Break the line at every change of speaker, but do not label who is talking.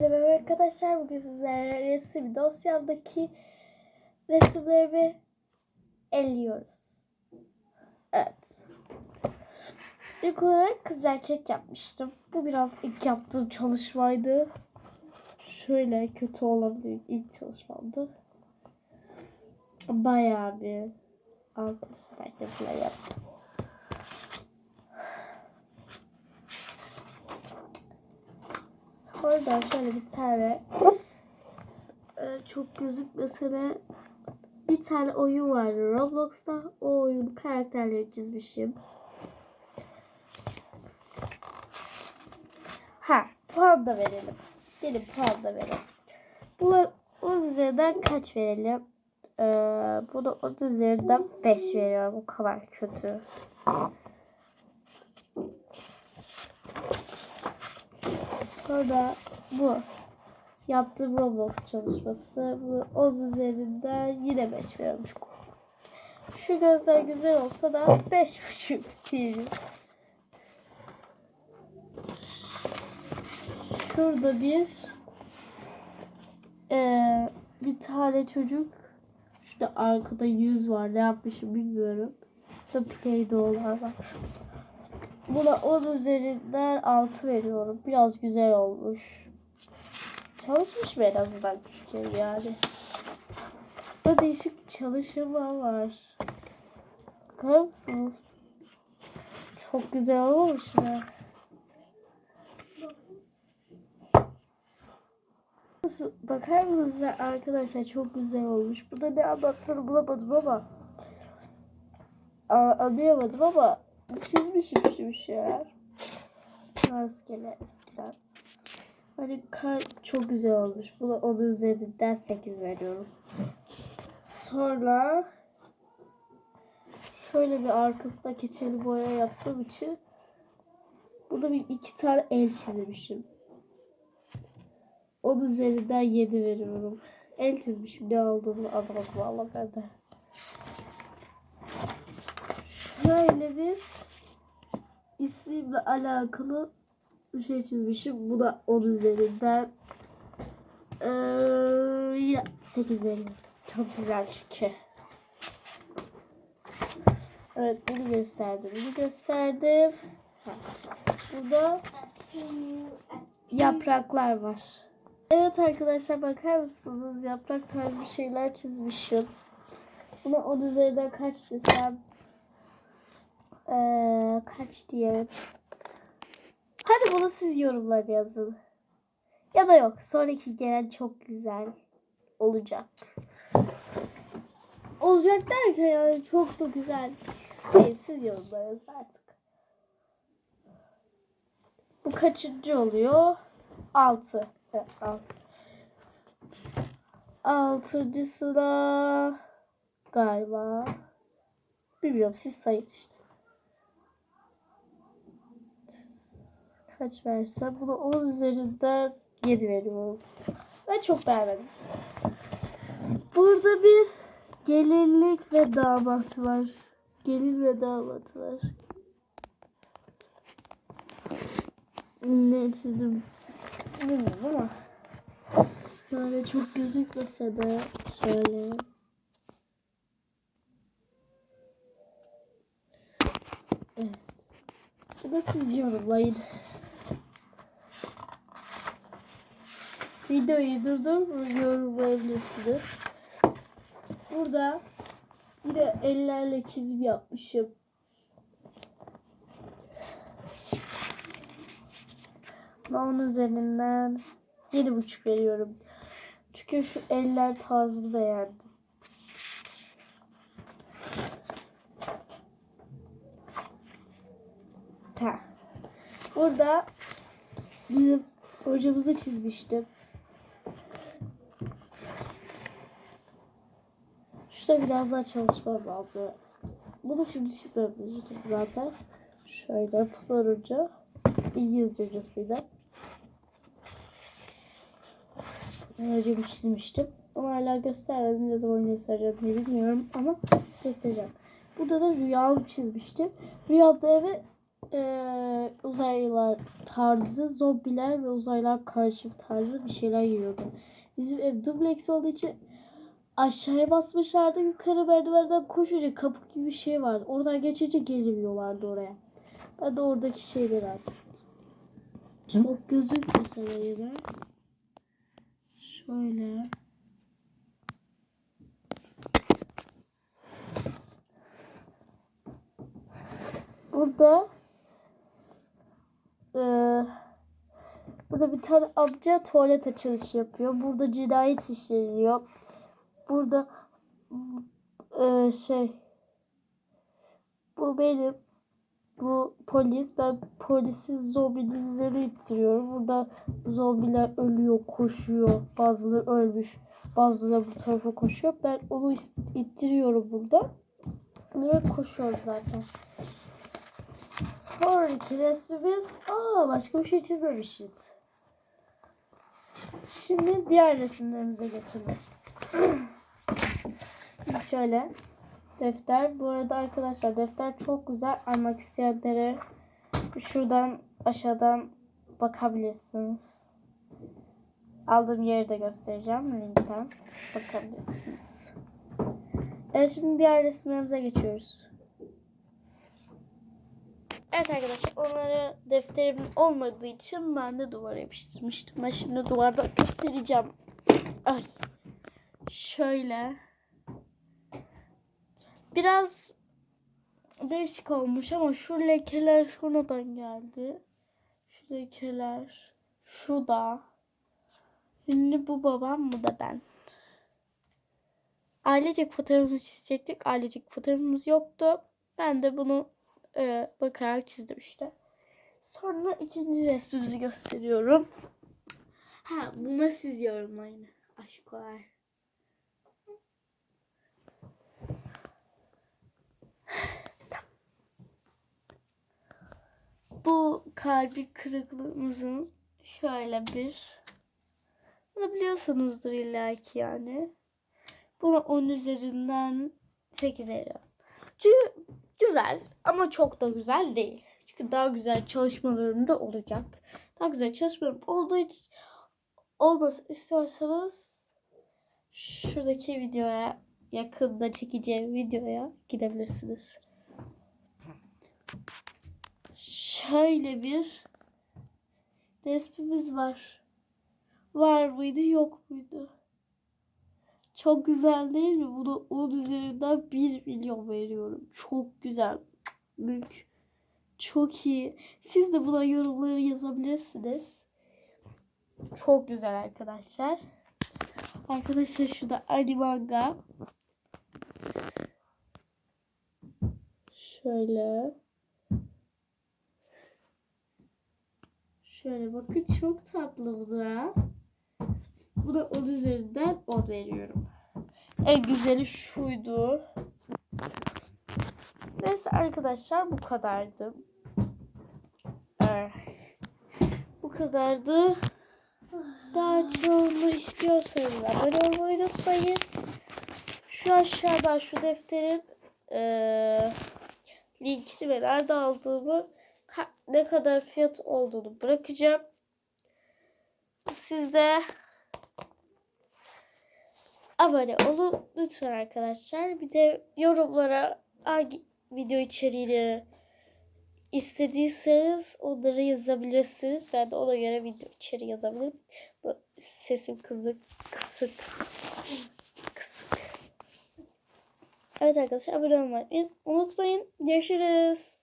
Merhaba arkadaşlar bugün sizlerle resim dosyamdaki resimlerimi elliyoruz. Evet. İlk olarak kız erkek yapmıştım. Bu biraz ilk yaptığım çalışmaydı. Şöyle kötü olabilir ilk çalışmamdı. Bayağı bir altı sınavda yaptım. Sonra şöyle bir tane e, çok gözükmese de bir tane oyun vardı Roblox'ta. O oyun karakterleri çizmişim. Ha puan da verelim. Gelin puan da verelim. Bu onun üzerinden kaç verelim? Ee, bunu onun üzerinden 5 veriyorum. O kadar kötü. Sonra bu. Yaptığım Roblox çalışması. Bu 10 üzerinden yine 5 veriyormuş. Şu gözler güzel olsa da 5,5 diyelim. Şurada bir eee, bir tane çocuk şurada arkada yüz var. Ne yapmışım bilmiyorum. Burada Play-Doh'lar var. Buna 10 üzerinden 6 veriyorum. Biraz güzel olmuş. Çalışmış mı en azından küçükken yani. Burada değişik çalışma var. Bakar mısınız? Çok güzel olmuş mu? Nasıl- Bakar mısınız ya arkadaşlar çok güzel olmuş. Burada ne anlattığını bulamadım ama anlayamadım ama çizmişim şu bir şeyler. Rastgele eskiden. Hani kar çok güzel olmuş. Buna onun üzerinden 8 veriyorum. Sonra şöyle bir arkasında keçeli boya yaptığım için burada bir iki tane el çizmişim. Onun üzerinden 7 veriyorum. El çizmişim. Ne olduğunu anlamadım valla ben de. Şöyle bir isimle alakalı bir şey çizmişim. Bu da 10 üzerinden yine 8 veriyorum. Çok güzel çünkü. Evet bunu gösterdim. Bunu gösterdim. Burada yapraklar var. Evet arkadaşlar bakar mısınız? Yaprak tarzı bir şeyler çizmişim. Buna 10 üzerinden kaç desem? Ee, kaç diyelim? Hadi bunu siz yorumlar yazın. Ya da yok. Sonraki gelen çok güzel olacak. Olacak derken yani çok da güzel. Hayır siz yorumlar yazın artık. Bu kaçıncı oluyor? 6. Evet 6. Altıncısı da galiba bilmiyorum siz sayın işte. Kaç versem bunu 10 üzerinden 7 veriyorum. Ben çok beğenmedim. Burada bir gelinlik ve damat var. Gelin ve damat var. Ne çizdim bilmiyorum ama şöyle çok gözükmese de şöyle Evet. Bu da siz yorumlayın. Videoyu durdur, yorumlayabilirsiniz. Burada yine ellerle çizim yapmışım. Onun üzerinden yedi buçuk veriyorum. Çünkü şu eller tarzını beğendim. Ha. Burada bizim hocamızı çizmiştim. Şurada biraz daha çalışmam lazım. Evet. Bunu şimdi çizmemiştim zaten. Şöyle Pınar Hoca İngilizce hocasıyla. Hocamı çizmiştim. Ama hala göstermedim. Ne zaman göstereceğim diye bilmiyorum ama göstereceğim. Burada da rüyamı çizmiştim. Rüyamda eve eee, uzaylılar tarzı, zombiler ve uzaylılar karışık tarzı bir şeyler giriyordu. Bizim ev dubleks olduğu için aşağıya basmışlardı. Yukarı merdivenden koşunca kapı gibi bir şey vardı. Oradan geçince gelemiyorlardı oraya. Ben de oradaki şeyleri anlattım. Çok gözükmese de yine. Şöyle. Burada eee, burada bir tane amca tuvalet açılışı yapıyor. Burada cinayet işleniyor. Burada eee, şey bu benim bu polis. Ben polisi zombinin üzerine ittiriyorum. Burada zombiler ölüyor, koşuyor. Bazıları ölmüş. Bazıları bu tarafa koşuyor. Ben onu ittiriyorum burada. Ve koşuyorum zaten. Sonraki resmimiz... Aa başka bir şey çizmemişiz. Şimdi diğer resimlerimize geçelim. Şöyle. Defter. Bu arada arkadaşlar defter çok güzel. Almak isteyenlere şuradan aşağıdan bakabilirsiniz. Aldığım yeri de göstereceğim. Linkten bakabilirsiniz. Evet şimdi diğer resimlerimize geçiyoruz. Evet arkadaşlar onları defterimin olmadığı için ben de duvara yapıştırmıştım. Ben şimdi duvarda göstereceğim. Ay. Şöyle. Biraz değişik olmuş ama şu lekeler sonradan geldi. Şu lekeler. Şu da. Şimdi bu babam mı da ben. Ailecek fotoğrafımızı çizecektik. Ailecek fotoğrafımız yoktu. Ben de bunu e, bakarak çizdim işte. Sonra ikinci resmimizi gösteriyorum. Ha buna siz yorumlayın. Aşkolar. Bu kalbi kırıklığımızın şöyle bir biliyorsunuzdur illaki yani. Buna 10 üzerinden 8 veriyorum. Çünkü güzel ama çok da güzel değil. Çünkü daha güzel çalışmalarım da olacak. Daha güzel çalışmalarım olduğu için olması istiyorsanız şuradaki videoya yakında çekeceğim videoya gidebilirsiniz. Şöyle bir resmimiz var. Var mıydı yok muydu? Çok güzel değil mi? Buna 10 üzerinden 1 milyon veriyorum. Çok güzel. Büyük. Çok iyi. Siz de buna yorumları yazabilirsiniz. Çok güzel arkadaşlar. Arkadaşlar şu da animanga. Şöyle. Şöyle bakın çok tatlı bu da. Buna 10 üzerinden 10 veriyorum. En güzeli şuydu. Neyse arkadaşlar bu kadardı. Ee, bu kadardı. Daha çoğunu istiyorsanız abone olmayı unutmayın. Şu aşağıda şu defterin eee linkini ve nerede aldığımı ka- ne kadar fiyat olduğunu bırakacağım. Siz de abone olun lütfen arkadaşlar. Bir de yorumlara hangi video içeriğini istediyseniz onları yazabilirsiniz. Ben de ona göre video içeriği yazabilirim. Sesim kızık, kısık. kısık. Evet arkadaşlar abone olmayı unutmayın. Görüşürüz.